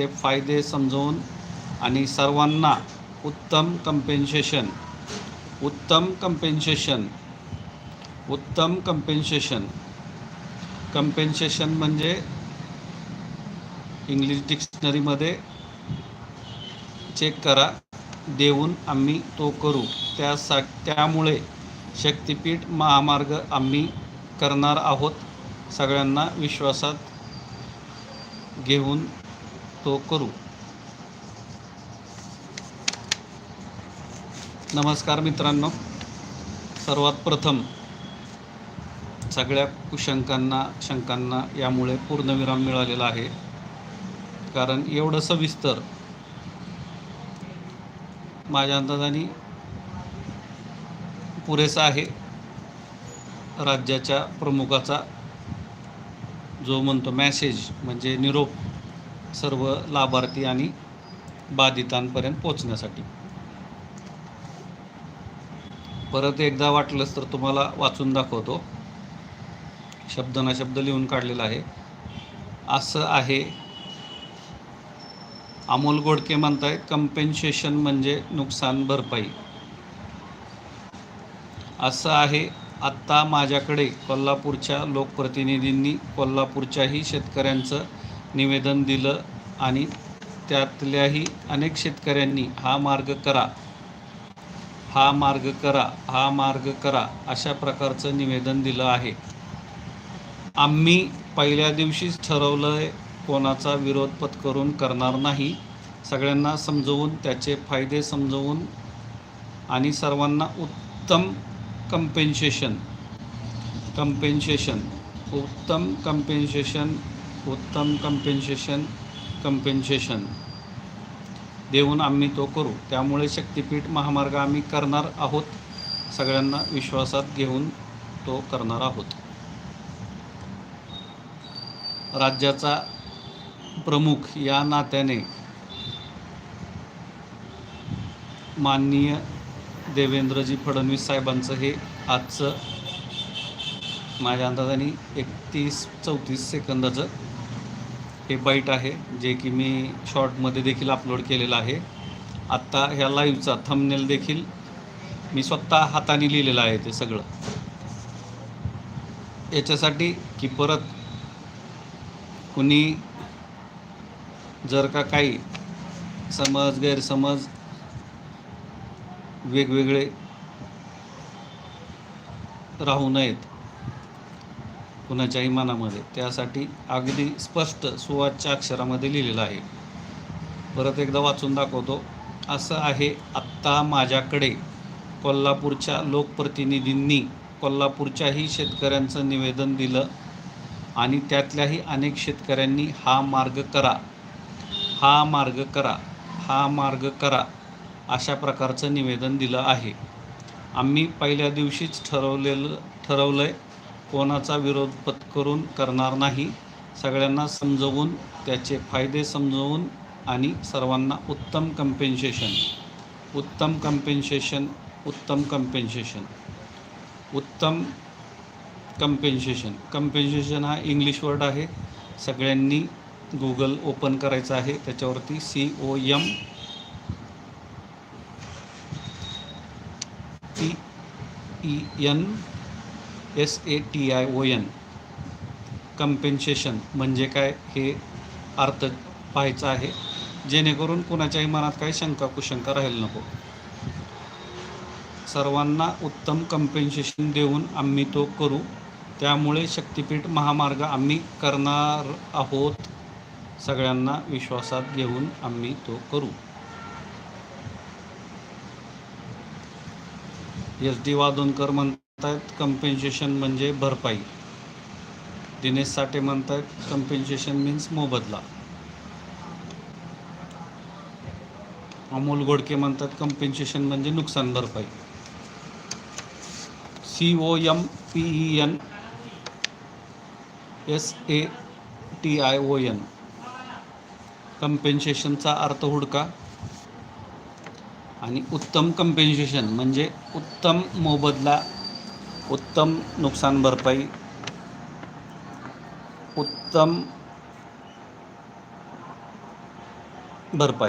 ते फायदे समजवून आणि सर्वांना उत्तम कंपेन्सेशन उत्तम कंपेन्सेशन उत्तम कंपेन्सेशन कंपेन्सेशन म्हणजे इंग्लिश डिक्शनरीमध्ये चेक करा देऊन आम्ही तो करू. त्यासा त्यामुळे शक्तिपीठ महामार्ग आम्ही करणार आहोत. सगळ्यांना विश्वासात घेऊन तो करू. नमस्कार मित्रांनो. सर्वात प्रथम सगळ्या कुशंकांना शंकांना यामुळे पूर्णविराम मिळालेला आहे. कारण एवढं सविस्तर माझ्या अंदाजाने पुरेसा आहे. राज्याच्या प्रमुखाचा जो म्हणतो मॅसेज म्हणजे निरोप सर्व लाभार्थी आणि बाधितांपर्यंत पोचण्यासाठी परत एकदा वाटलंच तर तुम्हाला वाचून दाखवतो. शब्द ना शब्द लिहून काढलेला आहे. असं आहे. अमोल गोडके म्हणतायत कंपेन्सेशन म्हणजे नुकसान भरपाई. असं आहे. आत्ता माझ्याकडे कोल्हापूरच्या लोकप्रतिनिधींनी कोल्हापूरच्याही शेतकऱ्यांचं निवेदन दिलं आणि त्यातल्याही अनेक शेतकऱ्यांनी हा मार्ग करा. हा मार्ग करा हा मार्ग करा अशा प्रकारचं निवेदन दिलं आहे. आम्ही पहिल्या दिवशीच ठरवलं आहे कोणाचा विरोध पत्करून करणार नाही. सगळ्यांना समजवून त्याचे फायदे समजवून आणि सर्वांना उत्तम कंपेन्सेशन कंपेन्सेशन उत्तम कंपेन्सेशन उत्तम कंपेन्सेशन कंपेन्सेशन देऊन आम्ही तो करू. त्यामुळे शक्तिपीठ महामार्ग आम्ही करणार आहोत. सगळ्यांना विश्वासात घेऊन तो करणार आहोत. राज्याचा प्रमुख या नात्याने माननीय देवेंद्रजी फडणवीस साहेबांचं हे आजचं माझ्या अंदाजाने एकतीस चौतीस सेकंदाचं हे बाईट आहे जे की मी शॉर्टमध्ये देखील अपलोड केलेलं आहे. आत्ता ह्या लाईव्हचा थंबनेल देखील मी स्वतः हाताने लिहिलेलं आहे ते सगळं. याच्यासाठी की परत कुणी जर का काही समज गैरसमज वेगवेगळे राहू नयेत कुणाच्याही मनामध्ये. त्यासाठी अगदी स्पष्ट सुवाच्या अक्षरामध्ये लिहिलेलं आहे. परत एकदा वाचून दाखवतो. असं आहे आत्ता माझ्याकडे कोल्हापूरच्या लोकप्रतिनिधींनी कोल्हापूरच्याही शेतकऱ्यांचं निवेदन दिलं आणि त्यातल्याही अनेक शेतकऱ्यांनी हा मार्ग करा. हा मार्ग करा. हा मार्ग करा अशा प्रकारचं निवेदन दिलं आहे. आम्ही पहिल्या दिवशीच ठरवलेलं ठरवलं आहे कोणाचा विरोध पत्करून करणार नाही. सगळ्यांना समजवून त्याचे फायदे समजवून आणि सर्वांना उत्तम कंपेन्सेशन उत्तम कंपेन्सेशन उत्तम कंपेन्सेशन उत्तम कंपेन्सेशन कंपेन्सेशन हा इंग्लिश वर्ड आहे. सगळ्यांनी गुगल ओपन करायचं आहे. त्याच्यावरती C O M P E N S A T I O N. Compensation म्हणजे काय हे अर्थ पाहायचा आहे. जेणेकरून कुणाच्याही मनात काही शंका कुशंका राहील नको. सर्वांना उत्तम कंपेन्सेशन देऊन आम्ही तो करू. त्यामुळे शक्तिपीठ महामार्ग आम्ही करणार आहोत. सगळ्यांना विश्वासात घेऊन आम्ही तो करू. एस डी वादोनकर म्हणतायत कंपेन्सेशन म्हणजे भरपाई. दिनेश साठे म्हणतात कंपेन्सेशन मीन्स मोबदला. अमोल गोडके म्हणतात कंपेन्सेशन म्हणजे नुकसान भरपाई. C O M P E N S A T I O N कंपेन्सेशनचा अर्थ हुडका आणि उत्तम कंपेन्सेशन म्हणजे उत्तम मोबदला उत्तम नुकसान भरपाई उत्तम भरपाई